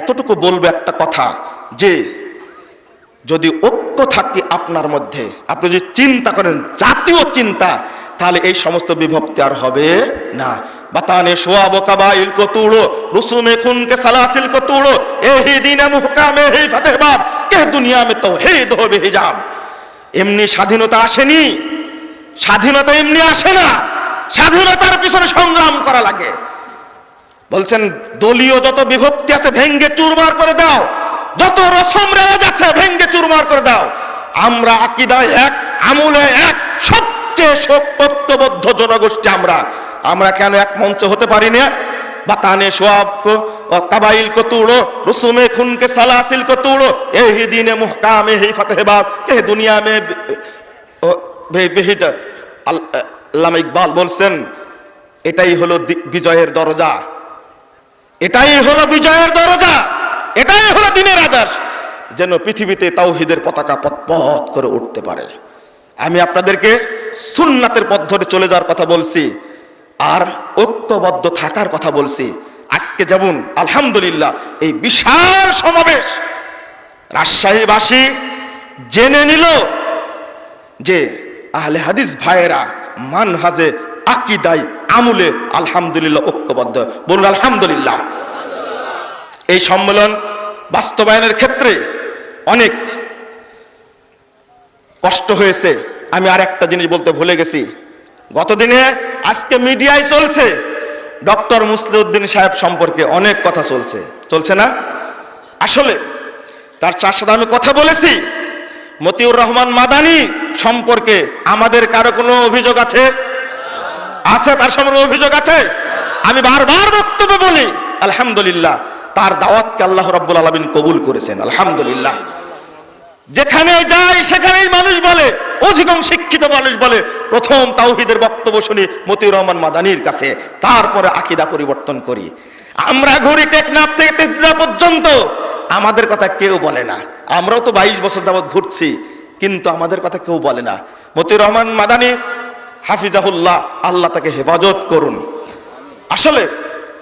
এতটুকু বলব একটা কথা যে, যদি ঐক্য থাকে আপনার মধ্যে, আপনি যদি চিন্তা করেন জাতীয় চিন্তা, তাহলে এই সমস্ত বিভক্তি আর হবে না। বাতানে মে তো হে এমনি স্বাধীনতা আসেনি, স্বাধীনতা এমনি আসে না, স্বাধীনতার পিছনে সংগ্রাম করা লাগে। বলছেন, দলীয় যত বিভক্তি আছে, ভেঙ্গে চুরমার করে দাও। যত রসম রেওয়াজ আছে, ভেঙ্গে চুরমার করে দাও। আমরা আকিদায় এক আমলে এক, সবচেয়ে সত্যবদ্ধ জনগোষ্ঠী আমরা। আমরা কেন এক মঞ্চ হতে পারি না? বাতানে সোয়াব কো কাবাইল কো তুড়ো, রুসুমে খুন সালাসিল কো তুড়ো, এহি দিনে মুহকামে হি ফতেহবাব কে দুনিয়া মে ও, বে- বেহিজা। আল- আল্লামা ইকবাল বলছেন, এটাই হলো বিজয়ের দরজা। এটাই হলো বিজয়ের দরজা, এটাই হলো দিনের আদর্শ। যেন পৃথিবীতে তাওহিদের পতাকা পথ করে উঠতে পারে। আমি আপনাদেরকে সুন্নাতের পথ ধরে চলে যাওয়ার কথা বলছি, আর ঐক্যবদ্ধ থাকার কথা বলছি। আজকে যেমন, আলহামদুলিল্লাহ, এই বিশাল সমাবেশ রাজশাহীবাসী জেনে নিল যে আহলে হাদিস ভাইয়েরা মানহাজে আকিদাই আমুলে আলহামদুলিল্লাহ ঐক্যবদ্ধ। বলুন আলহামদুলিল্লাহ। এই সম্মেলন বাস্তবায়নের ক্ষেত্রে অনেক কষ্ট হয়েছে। আমি আর একটা জিনিস বলতে ভুলে গেছি। গতদিনে আজকে মিডিয়ায় চলছে। ডক্টর মুসলিউদ্দিন সাহেব সম্পর্কে অনেক কথা চলছে। চলছে না? আসলে তার চার সাথে আমি কথা বলেছি। মতিউর রহমান মাদানি সম্পর্কে আমাদের কারও কোনো অভিযোগ আছে? আছে, তার সম্পর্কে অভিযোগ আছে? আমি বারবার বক্তব্য বলি, আলহামদুলিল্লাহ। তার দাওয়াতকে আল্লাহ রাব্বুল আলামিন কবুল করেছেন, আলহামদুলিল্লাহ। যেখানে যায় সেখানেই মানুষ বলে অধিকং শিক্ষিত মানুষ বলে। প্রথম তাওহিদের বক্তব্য শুনি মতিউর রহমান মাদানির কাছে, তারপরে আকিদা পরিবর্তন করি। আমরা ঘুরি টেকনাফ থেকে তেজরা পর্যন্ত, আমাদের কথা কেউ বলে না। আমরাও তো বাইশ বছর যাবৎ ঘুরছি, কিন্তু আমাদের কথা কেউ বলে না। মতিউর রহমান মাদানি, হাফিজাহুল্লাহ, আল্লাহ তাকে হেফাজত করুন। আসলে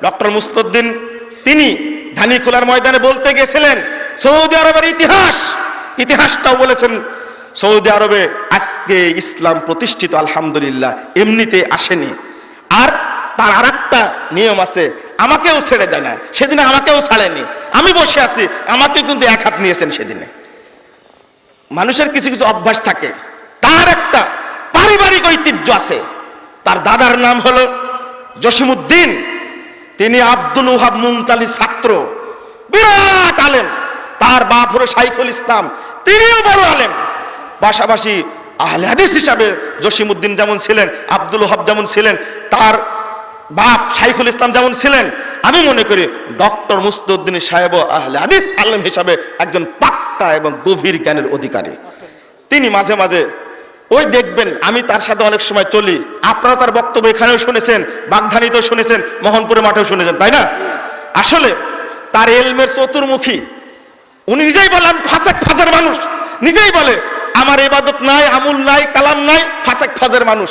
ডক্টর মুস্তুদ্দিন তিনি ধানি খোলার ময়দানে বলতে গেছিলেন, সৌদি আরবের ইতিহাস। ইতিহাসটাও বলেছেন, সৌদি আরবে আজকে ইসলাম প্রতিষ্ঠিত, আলহামদুলিল্লাহ, এমনিতে আসেনি। আর তার আর একটা নিয়ম আছে, আমাকেও ছেড়ে দেয় না, সেদিনে আমাকেও ছাড়েনি। আমি বসে আছি, আমাকে কিন্তু এক হাত নিয়েছেন সেদিনে। মানুষের কিছু কিছু অভ্যাস থাকে। তার একটা পারিবারিক ঐতিহ্য আছে। তার দাদার নাম হলো জসিমুদ্দিন তিনি আব্দুল ওহাব মুমতালি ছাত্র। বিরাট আলেম। তার বাপ হলো শাইখুল ইসলাম। তিনিও বড় আলেম। পাশাপাশি আহলে হাদিস হিসাবে জসিমুদ্দিন যেমন ছিলেন, আব্দুল ওহাব যেমন ছিলেন, তার বাপ শাইখুল ইসলাম যেমন ছিলেন, আমি মনে করি ডক্টর মুস্তুদ্দিন সাহেব আহলে হাদিস আলেম হিসাবে একজন পাক্কা এবং গভীর জ্ঞানের অধিকারী। তিনি মাঝে মাঝে ওই দেখবেন, আমি তার সাথে অনেক সময় চলি। আপনারা তার বক্তব্য এখানেও শুনেছেন, বাগধানীতেও শুনেছেন মোহনপুরে মাঠেও শুনেছেন, তাই না? আসলে তার এলমের চতুর্মুখী। উনি নিজেই বলে, আমি ফাঁসাক ফাজের মানুষ। নিজেই বলে, আমার ইবাদত নাই, আমুল নাই, কালাম নাই, ফাঁসাক ফাজের মানুষ।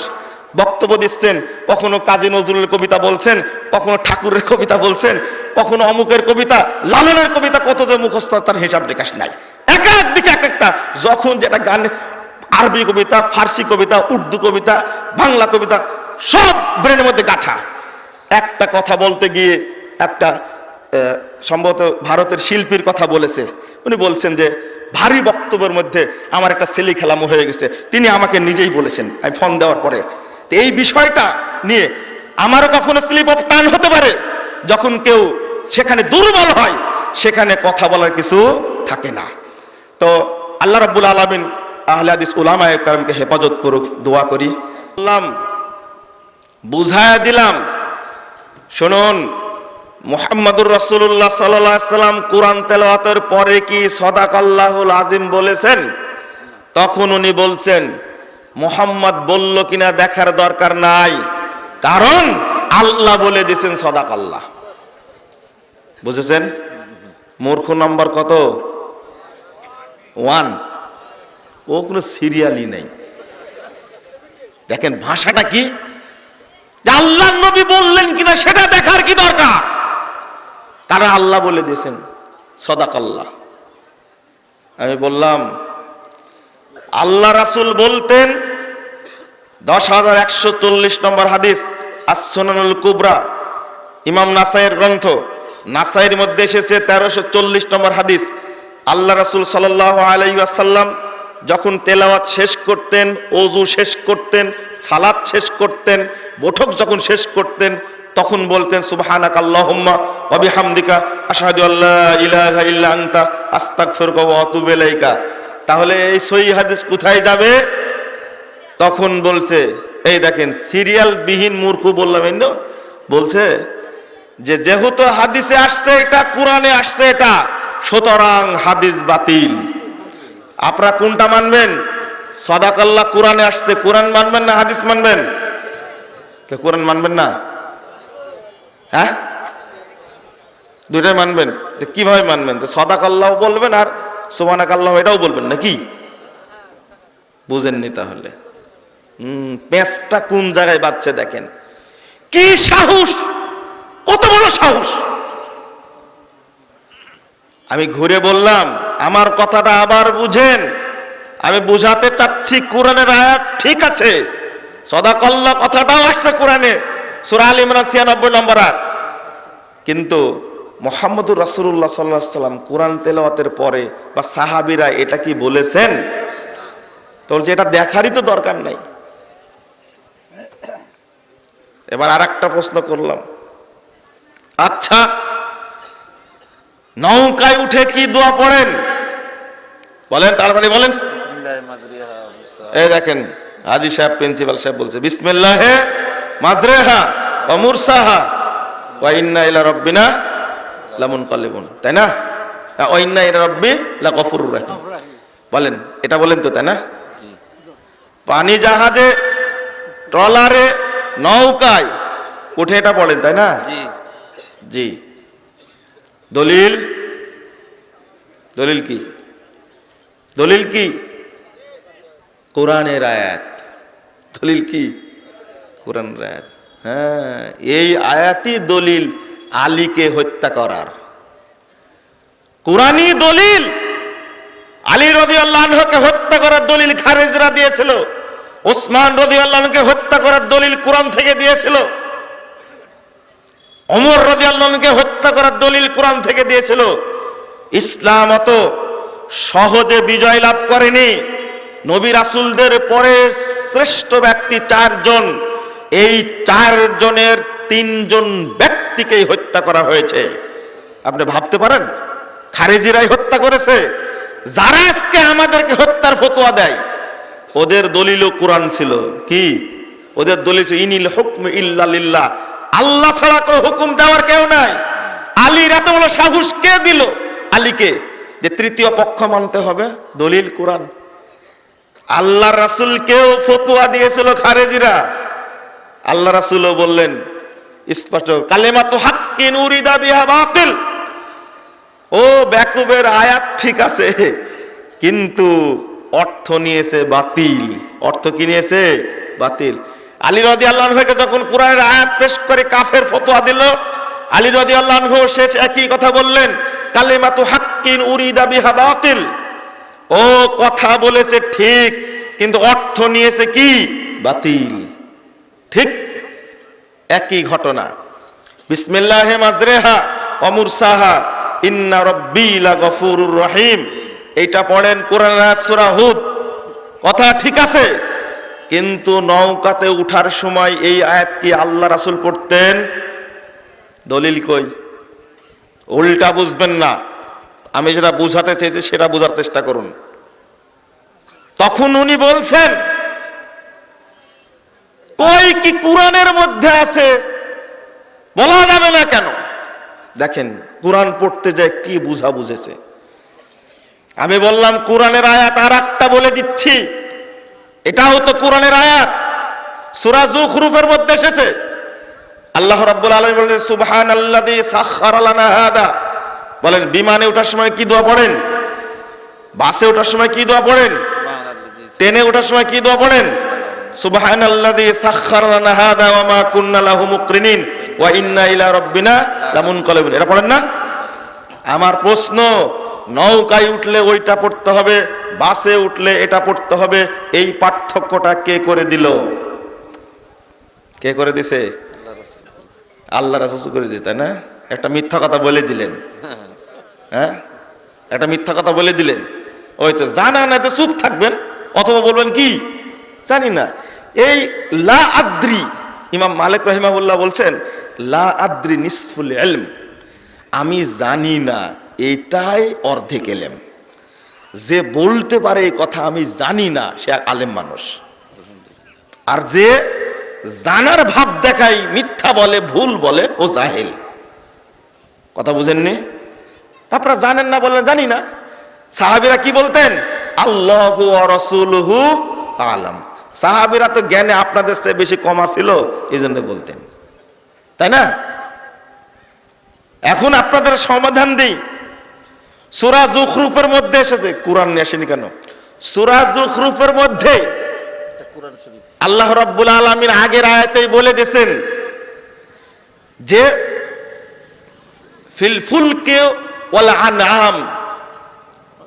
বক্তব্য দিচ্ছেন, কখনো কাজী নজরুলের কবিতা বলছেন, কখনো ঠাকুরের কবিতা বলছেন, কখনো অমুকের কবিতা, লালনের কবিতা, কত যে মুখস্থ, তার হিসাব নিকাশ নাই। এক এক দিকে এক একটা, যখন যেটা গান আরবি কবিতা, ফার্সি কবিতা, উর্দু কবিতা, বাংলা কবিতা, সব ব্রেনের মধ্যে গাথা। একটা কথা বলতে গিয়ে একটা সম্ভবত ভারতের শিল্পীর কথা বলেছে। উনি বলছেন যে, ভারী বক্তব্যের মধ্যে আমার একটা সেলি খেলামো হয়ে গেছে। তিনি আমাকে নিজেই বলেছেন, আমি ফোন দেওয়ার পরে। তো এই বিষয়টা নিয়ে আমারও কখনো স্লিপ অফ টান হতে পারে। যখন কেউ সেখানে দুর্বল হয়, সেখানে কথা বলার কিছু থাকে না। তো আল্লাহ রাব্বুল আলমিন আহলে হাদিস উলামায়ে কারামকে হেফাজত করুক, দোয়া করি। বললাম, বুঝায় দিলাম, শুনুন, মুহাম্মদুর আলাইহি সাল্লাম কোরআন তেলাওয়াতের পরে কি সদাকাল্লাহুল আজিম বলেছেন? তখন উনি বলছেন, মোহাম্মদ বলল কিনা দেখার দরকার নাই, কারণ আল্লাহ বলে দিয়েছেন সদাকাল্লাহ। বুঝেছেন? মূর্খ নম্বর কত? ওয়ান। ও কোনো সিরিয়ালই নেই। দেখেন ভাষাটা কি? আল্লাহ নবী বললেন কিনা সেটা দেখার কি দরকার? কারণ আল্লাহ বলে দিয়েছেন, সদাকাল্লাহ। আমি বললাম, আল্লাহ রাসূল বলতেন, দশ হাজার একশো চল্লিশ নম্বর হাদিস আসনানুল কুবরা, ইমাম নাসাইয়ের গ্রন্থ। নাসাইয়ের মধ্যে এসেছে তেরোশো চল্লিশ নম্বর হাদিস। আল্লাহ রাসূল সাল্লাহ আলাইসাল্লাম যখন তেলাওয়াত শেষ করতেন অজু শেষ করতেন সালাদ শেষ করতেন, বৈঠক যখন শেষ করতেন, তখন বলতেন ইলাইকা। তাহলে এই সহি হাদিস কোথায় যাবে? তখন বলছে, এই দেখেন সিরিয়াল বিহীন মূর্খ বললাম, এই বলছে যে যেহেতু হাদিসে আসছে এটা, কোরআনে আসছে এটা, সুতরাং হাদিস বাতিল। আপনারা কোনটা মানবেন? সদাকাল্লাহ কোরআনে আসছে, কোরআন মানবেন না হাদিস মানবেন? তো কোরআন মানবেন না? হ্যাঁ? দুইটাই মানবেন। তো কীভাবে মানবেন? তো সদাকাল্লাহ বলবেন আর সোমানাক আল্লাহ এটাও বলবেন নাকি? বুঝেননি তাহলে। হম পেঁচটা কোন জায়গায় বাচ্চা দেখেন। কি সাহস! কত বড় সাহস! আমি ঘুরে বললাম আমার কথাটা আবার বুঝেন। আমি বুঝাতে চাচ্ছি কোরআনের আয়াত ঠিক আছে। সদাকল্লা কথাটাও আসছে কোরআনে, সুরা আল ইমরান ছিয়ানব্বই নম্বর আয়াত। কিন্তু মোহাম্মদুর রাসুল্লাহ সাল্লাহ সাল্লাম কোরআন তেলাওয়াতের পরে বা সাহাবিরা এটা কি বলেছেন? তো বলছে এটা দেখারই তো দরকার নাই। এবার আর একটা প্রশ্ন করলাম। আচ্ছা নৌকায় উঠে কি দোয়া পড়েন? বলেন তাড়াতাড়ি বলেন। এই দেখেন হাজি সাহেব প্রিন্সিপাল সাহেব বলছে বিসমিল্লাহে মাজরেহা ওয়া মুরসাহা ওয়া ইন্না ইলা রব্বিনা লামুন কালিবুন তাই না? ওয়া ইন্না ইলা রব্বি লাগফুরুর রাহিম। বলেন এটা বলেন তো তাই না? পানি জাহাজে ট্রলারে নৌকায় উঠে এটা পড়েন তাই না? জি। জি। দলিল? দলিল কি? দলিল কি? কোরআনের আয়াত। দলিল কি? কোরআনের আয়াত। হ্যাঁ এই আয়াতই দলিল আলীকে হত্যা করার। কোরআনই দলিল। আলী রদি আল্লাহকে হত্যা করার দলিল খারেজরা দিয়েছিল। ওসমান রদি আল্লাহকে হত্যা করার দলিল কোরআন থেকে দিয়েছিল। অমর রদি আল্লাহকে হত্যা করার দলিল কোরআন থেকে দিয়েছিল। ইসলাম অত সহজে বিজয় লাভ করেনি। নবী রাসুলদের পরে শ্রেষ্ঠ ব্যক্তি চারজন। এই চারজনের তিনজন ব্যক্তিকেই হত্যা করা হয়েছে। আপনি ভাবতে পারেন, খারেজিরাই হত্যা করেছে। যারা আজকে আমাদেরকে হত্যার ফতোয়া দেয়, ওদের দলিল কোরআন ছিল। কি? ওদের দলিল ইনিল হুকম ইল্লা আল্লাহ ছাড়া কোনো হুকুম দেওয়ার কেউ নাই। আলীর এত বড় সাহস কে দিল? আলীকে। যে তৃতীয় পক্ষ মানতে হবে, দলিল কোরআন। আল্লাহ রাসুলকেও ফতুয়া দিয়েছিল খারেজিরা। আল্লাহ রাসুলও বললেন, স্পষ্ট কালেমা তো হাক্কিন উরিদা বিহা বাতিল। ও ব্যাকুবের আয়াত ঠিক আছে, কিন্তু অর্থ নিয়েছে বাতিল। অর্থ কি নিয়েছে? বাতিল। আলী রদি আল্লাহকে যখন কোরআনের আয়াত পেশ করে কাফের ফতোয়া দিল, আলী রদি আল্লাহ শেষ একই কথা বললেন কালেমাতু হাক্কিন উরিদা বিহা বাতিল। ও, কথা বলেছে ঠিক, কিন্তু অর্থ নিয়েছে কি? বাতিল। ঠিক একই ঘটনা। বিসমিল্লাহে মাজরেহা অমুরসাহা ইন্না রব্বি লাগফুরুর রহিম। এইটা পড়েন কোরআন সূরা হুদ। কথা ঠিক আছে, কিন্তু নৌকাতে উঠার সময় এই আয়াত কি আল্লাহ রাসূল পড়তেন? দলিল কই? উল্টা বুঝবেন না। আমি যেটা বুঝাতে চেয়েছি, সেটা বোঝার চেষ্টা করুন। তখন উনি বলছেন, কই কি কোরআনের মধ্যে আছে? বলা যাবে না কেন? দেখেন, কোরআন পড়তে যায় কি বুঝা বুঝেছে। আমি বললাম, কোরআনের আয়াত আর একটা বলে দিচ্ছি। এটাও তো কোরআনের আয়াত। সূরা জুখরুফের মধ্যে এসেছে। আল্লাহ রাব্বুল আলামিন বলেন সুবহানাল্লাযী সাখখারা লানা হাদা। বলেন বিমানে ওঠার সময় কি দোয়া পড়েন? বাসে ওঠার সময় কি দোয়া পড়েন? ট্রেনে ওঠার সময় কি দোয়া পড়েন? সুবহানাল্লাযী সাখখারা লানা হাদা ওয়া মা কুন্না লাহু মুকরিনিন ওয়া ইন্না ইলা রাব্বিনা লামুনকালিবুন। এটা পড়েন না? আমার প্রশ্ন নৌকায় উঠলে ওইটা পড়তে হবে বাসে উঠলে এটা পড়তে হবে এই পার্থক্যটা কে করে দিল? কে করে দিছে? আল্লাহ রাসুল করে দিছে তাই না? একটা মিথ্যা কথা বলে দিলেন। হ্যাঁ? একটা মিথ্যা কথা বলে দিলেন। ওই তো জানা না তো চুপ থাকবেন, অথবা বলবেন কি? জানি না। এই লা আদ্রি, ইমাম মালিক রহিমাবুল্লাহ বলছেন, লা আদ্রি নিসফুল এলম আমি জানি না, এটাই অর্ধেক এলেম। যে বলতে পারে এই কথা আমি জানি না, সে আলেম মানুষ। আর যে জানার ভাব দেখাই, মিথ্যা বলে, ভুল বলে, ও জাহেল। কথা বুঝেননি? আপনারা জানেন না বলেন, জানি না। সাহাবিরা কি বলতেন? আল্লাহ রসুলহু আলাম। সাহাবিরা তো জ্ঞানে আপনাদের চেয়ে বেশি কমা ছিল এই জন্য বলতেন। তাই না? এখন আপনাদের সমাধান দিই। সুরা জুখরুফের মধ্যে এসেছে। কোরআন নিয়ে আসেনি কেন? সুরা জুখরুফের মধ্যে আল্লাহ রব্বুল আলমীর আগের আয়াতেই বলে দিয়েছেন যে, ফিল ফুলকে ওয়াল আনআম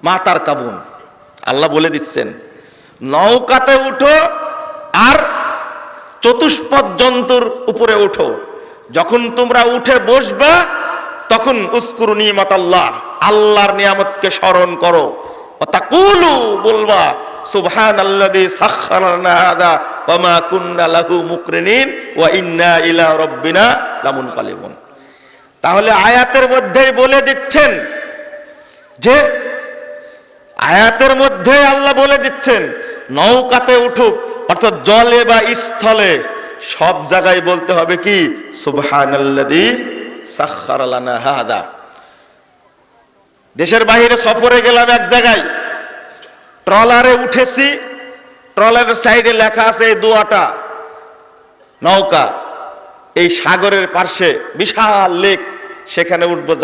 মাতার কাবুন। আল্লাহ বলে দিচ্ছেন, নৌকাতে উঠো আর চতুষ্পদ জন্তুর উপরে উঠো। যখন তোমরা উঠে বসবা, তখন উস্কুর নিয়মত আল্লাহ, আল্লাহর নিয়ামতকে স্মরণ করো। বলবা সুবহান কুন্না লাহু ওয়া ইন্না ইলা তাহলে আয়াতের মধ্যেই বলে দিচ্ছেন যে, আয়াতের মধ্যে আল্লাহ বলে দিচ্ছেন, নৌকাতে উঠুক, অর্থাৎ জলে বা স্থলে, সব জায়গায় বলতে হবে কি? সুবহানাল্লাযী সাখখারালানা হাদা। দেশের বাইরে সফরে গেলাম এক জায়গায়। ট্রলারে উঠেছি, ট্রলারের সাইডে লেখা আছে এই দোয়াটা। নৌকা, এই সাগরের পার্শ্বে বিশাল লেক। সেখানে উঠবো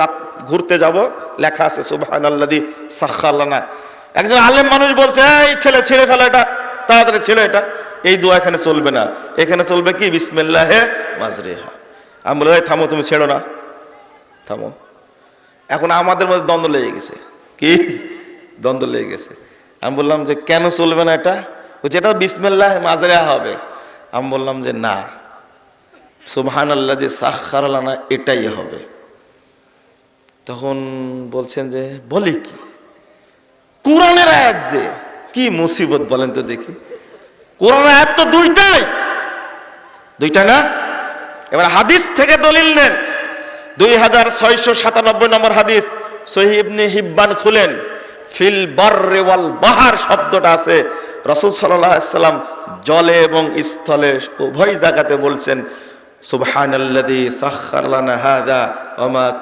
ঘুরতে যাব। লেখা আছে সুবহান আল্লাদি সাক্ষাল্লানা একজন আলেম মানুষ বলছে, এই ছেলে, ছেড়ে ফেলো এটা। তাড়াতাড়ি ছেড়ে এটা। এই দোয়া এখানে চলবে না। এখানে চলবে কি? বিসমিল্লাহে মাজরিহা। আমি বলে, "এই থামো, তুমি ছেড়ো না। থামো। এখন আমাদের মধ্যে দ্বন্দ্ব লেগে গেছে। কি? দ্বন্দ্ব লেগে গেছে। আমি বললাম যে, কেন চলবে না এটা? বলছে, এটা বিসমিল্লাহ মাজরা হবে। আমি বললাম যে, না। সুবহান আল্লাহ যে সাক্ষারালানা এটাই হবে। তখন বলছেন যে, বলি কি? কোরআনের আয়াত যে, কি মুসিবত বলেন তো দেখি। কোরআন আয়াত তো দুইটাই। দুইটা না? এবার হাদিস থেকে দলিল নেন। দুই হাজার ছয়শো সাতানব্বই নম্বর হাদিস সহিবনে হিব্বান খুলেন, ফিল বাররে ওয়াল বাহার শব্দটা আছে। রসুল সাল্লাম জলে এবং স্থলে উভয় জায়গাতে বলছেন, সুবহানাল্লাযী সাখখার লানা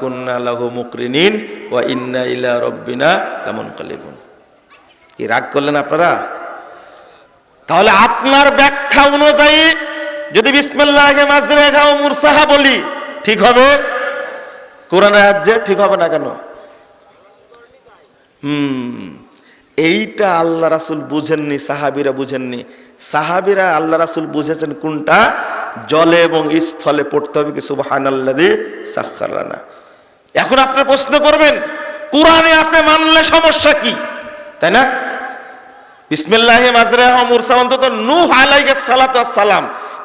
কুন্না লাহু মুকরিনিন ওয়া ইন্না ইলা রাব্বিনা লামুনকালিবুন। কি রাগ করলেন আপনারা? তাহলে আপনার ব্যাখ্যা অনুযায়ী যদি বিসমিল্লাহে মাজরেহা ও মুরসাহা বলি, ঠিক হবে? কোরআন আয়াত যে ঠিক হবে না কেন? হুম, এইটা আল্লাহ রাসুল বুঝেননি, সাহাবিরা বুঝেননি। সাহাবিরা আল্লাহ রাসুল বুঝেছেন কোনটা? জলে এবং স্থলে পড়তে হবে কি সুবহান আল্লাদি সাক্ষারানা এখন আপনি প্রশ্ন করবেন, কোরআনে আছে মানলে সমস্যা কি? তাই না? অন্তত সালাম,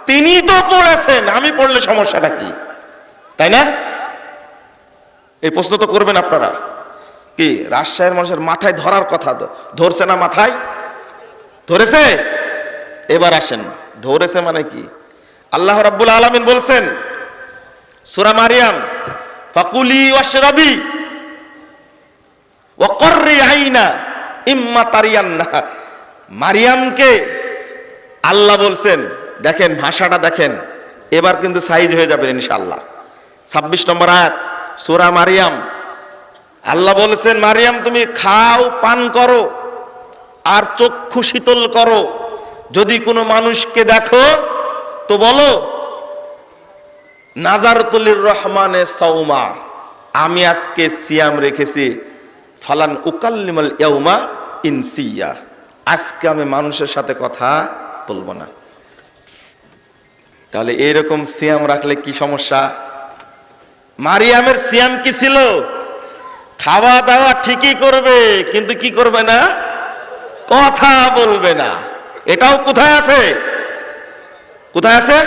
তিনি তো পড়েছেন, আমি পড়লে সমস্যাটা কি? তাই না? এই প্রশ্ন তো করবেন আপনারা। কি, রাজশাহীর মানুষের মাথায় ধরার কথা ধরছে না মাথায়? ধরেছে? এবার আসেন। ধরেছে মানে কি? আল্লাহ রাব্বুল আলামিন বলছেন, সূরা মারিয়াম, ফাকুলি ওয়াশরাবি ওয়া কররি আইনা ইম্মা তারিয়ান্না। মারিয়ামকে আল্লাহ বলছেন, দেখেন ভাষাটা দেখেন, এবার কিন্তু সাইজ হয়ে যাবেন ইনশাআল্লাহ। ছাব্বিশ নম্বর আয়াত সূরা মারিয়াম। আল্লাহ বলেছেন, মারিয়াম, তুমি খাও, পান করো আর চক্ষু শীতল করো। যদি কোনো মানুষকে দেখো, তো বলো, নাজারতুলির রহমানে সৌমা আমি আজকে সিয়াম রেখেছি, ফালান উকাল্লিমাল ইয়াউমা ইনসিয়া। আজকে আমি মানুষের সাথে কথা বলব না। তাহলে এরকম সিয়াম রাখলে কি সমস্যা? মারিয়ামের সিয়াম কি ছিল? খাওয়া দাওয়া ঠিকই করবে কিন্তু কি করবে না? কথা বলবে না। এটাও কোথায় আছে? কোথায় আছে?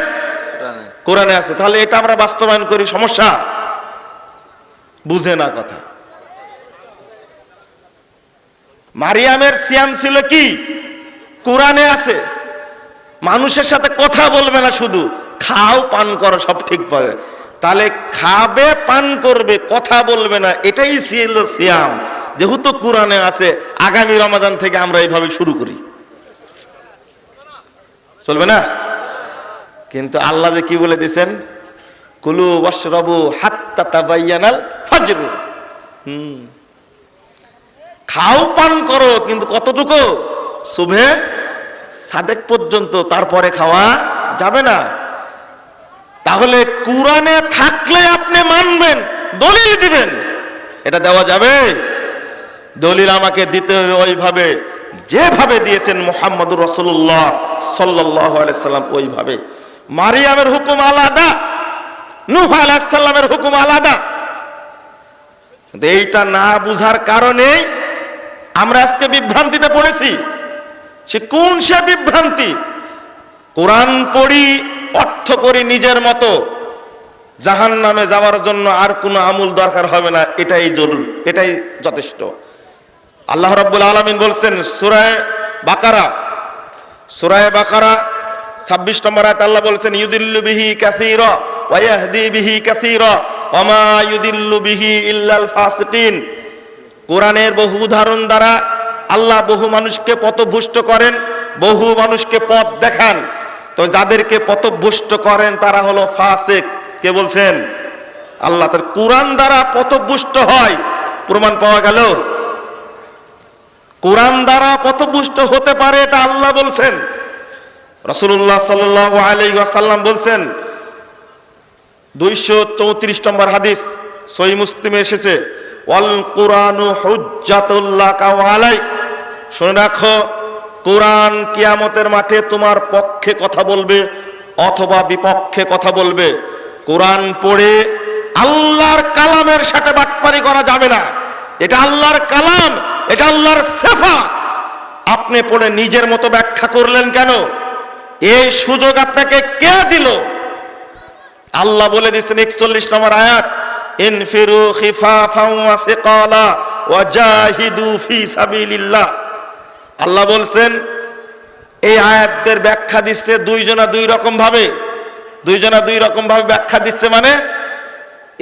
কোরআনে আছে। তাহলে এটা আমরা বাস্তবায়ন করি সমস্যা? বুঝে না কথা। মারিয়ামের সিয়াম ছিল কি? কোরআনে আছে। মানুষের সাথে কথা বলবে না শুধু। খাও পান করো সব ঠিক পাবে। তাহলে খাবে, পান করবে, কথা বলবে না, এটাই ছিল সিয়াম। যেহেতু কোরআনে আছে, আগামী রমাদান থেকে আমরা এইভাবে শুরু করি। চলবে না? কিন্তু আল্লাহ যে কি বলে দিছেন কুলু ওয়াশরাবু হাত্তা তাবাইয়ানাল হুম। খাও, পান করো, কিন্তু কতটুকু? শুভে সাদেক পর্যন্ত, তারপরে খাওয়া যাবে না। তাহলে কোরআনে থাকলে আপনি মানবেন, দলিল দিবেন। এটা দেওয়া যাবে? দলিল আমাকে দিতে হবে ওইভাবে। যেভাবে দিয়েছেন মোহাম্মদ রসুল্লাহ সাল্লাহ সাল্লাম, ওইভাবে। মারিয়ামের হুকুম আলাদা, নুহ আলাহিসাল্লামের হুকুম আলাদা। এইটা না বুঝার কারণে আমরা আজকে বিভ্রান্তিতে পড়েছি। সে কোন সে বিভ্রান্তি? কোরআন পড়ি অর্থ করি নিজের মতো। জাহান নামে যাওয়ার জন্য আর কোনো আমূল দরকার হবে না, এটাই জরুর, এটাই যথেষ্ট। আল্লাহ রাব্বুল আলামিন বলছেন সূরায়ে বাকারা সূরায়ে বাকারা 26 নম্বর আয়াত আল্লাহ বলছেন, ইউদিল্লু বিহি কাসীরা ওয়া ইয়াহদি বিহি কাসীরা ওয়া মা ইউদিল্লু বিহি ইল্লাল ফাসিকিন। কোরআনের বহু উদাহরণ দ্বারা আল্লাহ বহু মানুষকে পথভুষ্ট করেন, বহু মানুষকে পথ দেখান। তো যাদেরকে পথভুষ্ট করেন, তারা হলো ফাসেক। কে বলছেন? আল্লাহ তার কোরআন দ্বারা পথভুষ্ট হয়। প্রমাণ পাওয়া গেল। কোরআন দ্বারা পথভুষ্ট হতে পারে এটা আল্লাহ বলছেন। রসুল্লাহ সাল আলী আসাল্লাম বলছেন, দুইশো চৌত্রিশ নম্বর হাদিস সই মুসলিমে এসেছে, ওয়াল কোরআনু হুজ্জাতুল্লাহ কাওয়ালাই শুনে রাখো কোরআন কিয়ামতের মাঠে তোমার পক্ষে কথা বলবে অথবা বিপক্ষে কথা বলবে। কোরআন পড়ে আল্লাহর কালামের সাথে বাটপারি করা যাবে না। এটা আল্লাহর কালাম, এটা আল্লাহর সেফা। আপনি পড়ে নিজের মতো ব্যাখ্যা করলেন কেন? এই সুযোগ আপনাকে কে দিল? আল্লাহ বলে দিচ্ছেন একচল্লিশ নম্বর আয়াত, ইনফিরু খিফাফাও ওয়া সিকালা ওয়া জাহিদু ফি সাবিলিল্লাহ। আল্লাহ বলছেন, এই আয়াতদের ব্যাখ্যা দিচ্ছে দুইজনা দুই রকম ভাবে। দুইজনা দুই রকম ভাবে ব্যাখ্যা দিচ্ছে মানে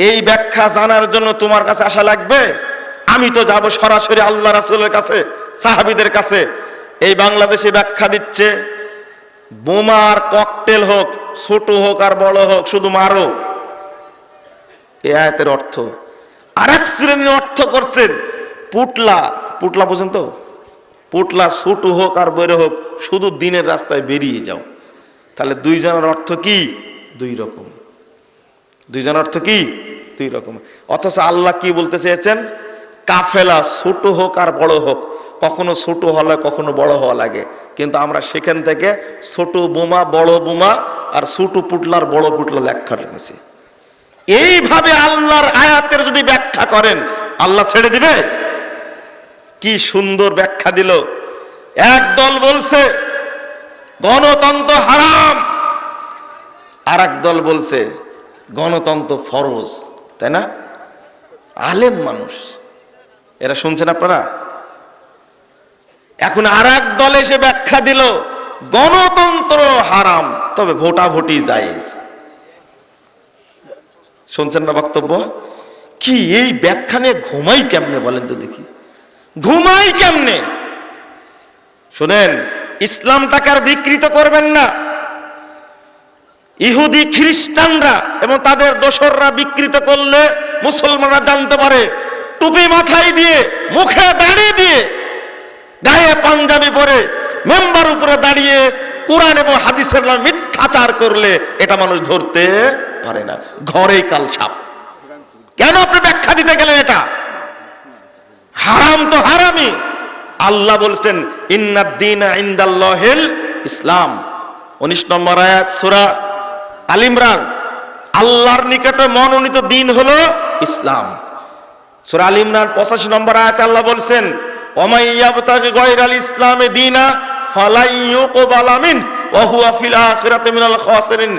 এই ব্যাখ্যা জানার জন্য তোমার কাছে আসা লাগবে? আমি তো যাব সরাসরি আল্লাহ রাসূলের কাছে, সাহাবীদের কাছে। এই বাংলাদেশে ব্যাখ্যা দিচ্ছে, বোমার ককটেল হোক, ছোট হোক আর বড় হোক, শুধু মারো। এ আয়াতের অর্থ। আর এক শ্রেণির অর্থ করছেন পুটলা। পুটলা পর্যন্ত পুটলা ছোট হোক আর বড় হোক, শুধু দিনের রাস্তায় বেরিয়ে যাও। তাহলে দুইজনের অর্থ কি? দুই রকম। দুইজনের অর্থ কি? দুই রকম। অথচ আল্লাহ কি বলতে চেয়েছেন? কাফেলা ছোট হোক আর বড় হোক, কখনো ছোট হলে কখনো বড় হওয়া লাগে। কিন্তু আমরা সেখান থেকে ছোট বোমা, বড় বোমা আর ছোট পুটলার বড় পুটলা লেখা রেখেছি। এইভাবে আল্লাহর আয়াতের যদি ব্যাখ্যা করেন, আল্লাহ ছেড়ে দিবে? কি সুন্দর ব্যাখ্যা দিল। এক দল বলছে, গণতন্ত্র হারাম। আর দল বলছে, গণতন্ত্র ফরজ, তাই না? আলেম মানুষ। এরা শুনছেন আপনারা? এখন আর এক দল এসে ব্যাখ্যা দিল, গণতন্ত্র হারাম, তবে ভোটাভুটি জায়েজ। শুনছেন না বক্তব্য? কি এই ব্যাখ্যা নিয়ে ঘুমাই কেমনে বলেন তো দেখি। ঘুমাই কেমনে? শুনেন, ইসলামটাকে আর বিকৃত করবেন না। ইহুদি খ্রিস্টানরা এবং তাদের দোসররা বিকৃত করলে মুসলমানরা জানতে পারে, টুপি মাথায় দিয়ে, মুখে দাঁড়িয়ে দিয়ে, গায়ে পাঞ্জাবি পরে মেম্বার উপরে দাঁড়িয়ে কোরআন এবং হাদিসের নামে মিথ্যাচার করলে এটা মানুষ ধরতে পারে না। ঘরেই কাল সাপ কেন আপনি ব্যাখ্যা দিতে গেলেন এটা? হারাম তো হারামি আল্লাহ বলছেন, ইন্নাদ্দিন ইন্দাল্লাহিল ইসলাম। উনিশ নম্বর আয়াত, সূরা আল ইমরান। আল্লাহর নিকটে মনোনীত দিন হলো ইসলাম। সূরা আল ইমরান 85 নম্বর আয়াত আল্লাহ বলছেন খাসিরিন।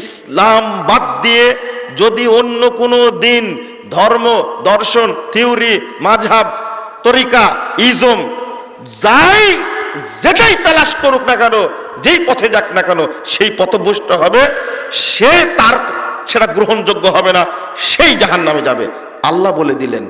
ইসলাম বাদ দিয়ে যদি অন্য কোনো দিন ধর্ম, দর্শন, থিওরি মাঝাব তরিকা, ইজম, যাই, যেটাই তালাশ করুক না কেন, যেই পথে যাক না কেন, সেই পথভ্রষ্ট হবে, সে তার সেটা গ্রহণযোগ্য হবে না, সেই জাহান নামে যাবে। আল্লাহ বলে দিলেন